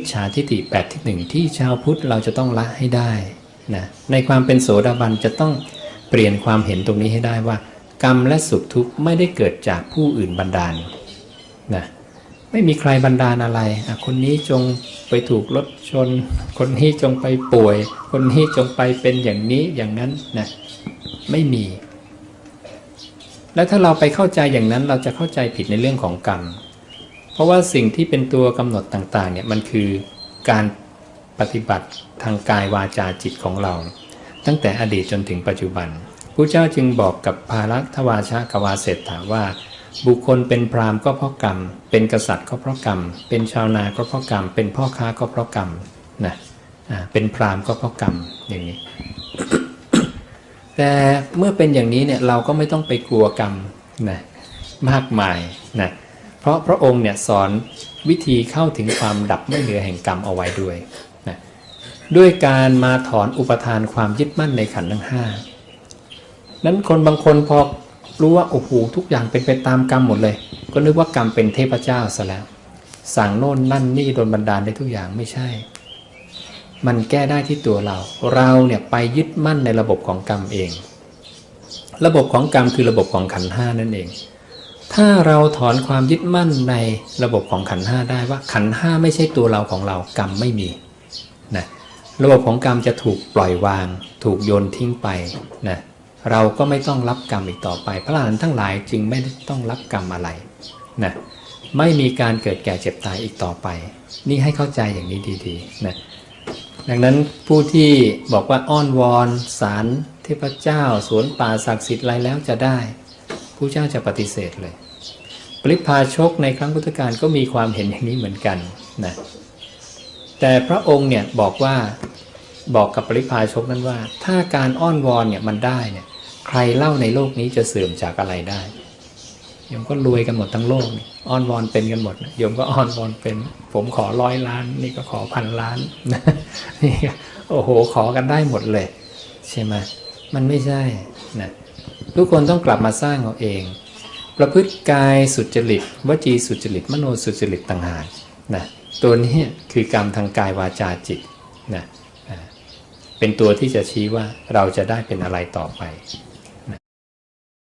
จฉาทิฏฐิแปดที่หนึ่งที่ชาวพุทธเราจะต้องละให้ได้นะในความเป็นโสดาบันจะต้องเปลี่ยนความเห็นตรงนี้ให้ได้ว่า กรรมและสุขทุกข์ไม่ได้เกิดจากผู้อื่นบันดาลนะไม่มีใครบันดาลอะไระคนนี้จงไปถูกรถชน คนนี้จงไปป่วย คนนี้จงไปเป็นอย่างนี้อย่างนั้นนะไม่มี แล้วถ้าเราไปเข้าใจอย่างนั้นเราจะเข้าใจผิดในเรื่องของกรรม ราะว่าสิ่งที่เป็นตัวกำหนดต่างๆเนี่ยมันคือการปฏิบัติทางกายวาจาจิตของเรา ตั้งแต่อดีตจนถึงปัจจุบันพระเจ้าจึงบอกกับภารัตวาชากวาเศรษฐาว่า บุคคลเป็นพราหมณ์ก็เพราะกรรม เป็นกษัตริย์ก็เพราะกรรม เป็นชาวนาก็เพราะกรรม เป็นพ่อค้าก็เพราะกรรมนะอ่าเป็นพราหมณ์ก็เพราะกรรมอย่างนี้ แต่เมื่อเป็นอย่างนี้เนี่ยเราก็ไม่ต้องไปกลัวกรรมนะมากมายนะเเพราะพระองค์เนี่ยสอนวิธีเข้าถึงความดับไม่เหลือแห่งกรรมเอาไว้ด้วยนะด้วยการมาถอนอุปทานความยึดมั่นในขันธ์ทั้งห้านั้นคนบางคนพอรู้ว่าโอ้โหทุกอย่างเป็นไปตามกรรมหมดเลย ก็นึกว่ากรรมเป็นเทพเจ้าซะแล้ว สั่งโน่นนั่นนี่โดนบันดาลได้ทุกอย่างไม่ใช่ มันแก้ได้ที่ตัวเรา เราเนี่ยไปยึดมั่นในระบบของกรรมเอง ระบบของกรรมคือระบบของขันธ์ห้านั่นเอง ถ้าเราถอนความยึดมั่นในระบบของขันห้าได้ว่าขันห้าไม่ใช่ตัวเราของเรากรรมไม่มีนะระบบของกรรมจะถูกปล่อยวาง ถูกโยนทิ้งไปนะเราก็ไม่ต้องรับกรรมอีกต่อไป พระอรหันต์ทั้งหลายจึงไม่ต้องรับกรรมอะไรนะไม่มีการเกิดแก่เจ็บตายอีกต่อไป นี่ให้เข้าใจอย่างนี้ดีๆนะดังนั้นผู้ที่บอกว่าอ้อนวอนสารเทพเจ้าสวนป่าศักดิ์สิทธิ์อะไรแล้วจะได้ ผู้เจ้าจะปฏิเสธเลย ปริพาชกในครั้งพุทธกาลก็มีความเห็นอย่างนี้เหมือนกันนะแต่พระองค์เนี่ยบอกว่าบอกกับปริพาชกนั้นว่า ถ้าการอ้อนวอนเนี่ยมันได้เนี่ยใครเล่าในโลกนี้จะเสื่อมจากอะไรได้โยมก็รวยกันหมดทั้งโลกอ้อนวอนเป็นกันหมดโยมก็อ้อนวอนเป็น ผมขอร้อยล้าน นี่ก็ขอพันล้านนี่โอ้โหขอกันได้หมดเลย ใช่ไหมมันไม่ใช่นะ ทุกคนต้องกลับมาสร้างเอาเอง ประพฤติกายสุจริตวจีสุจริตมโนสุจริตต่างหากนะตัวนี้คือกรรมทางกายวาจาจิตนะเป็นตัวที่จะชี้ว่าเราจะได้เป็นอะไรต่อไป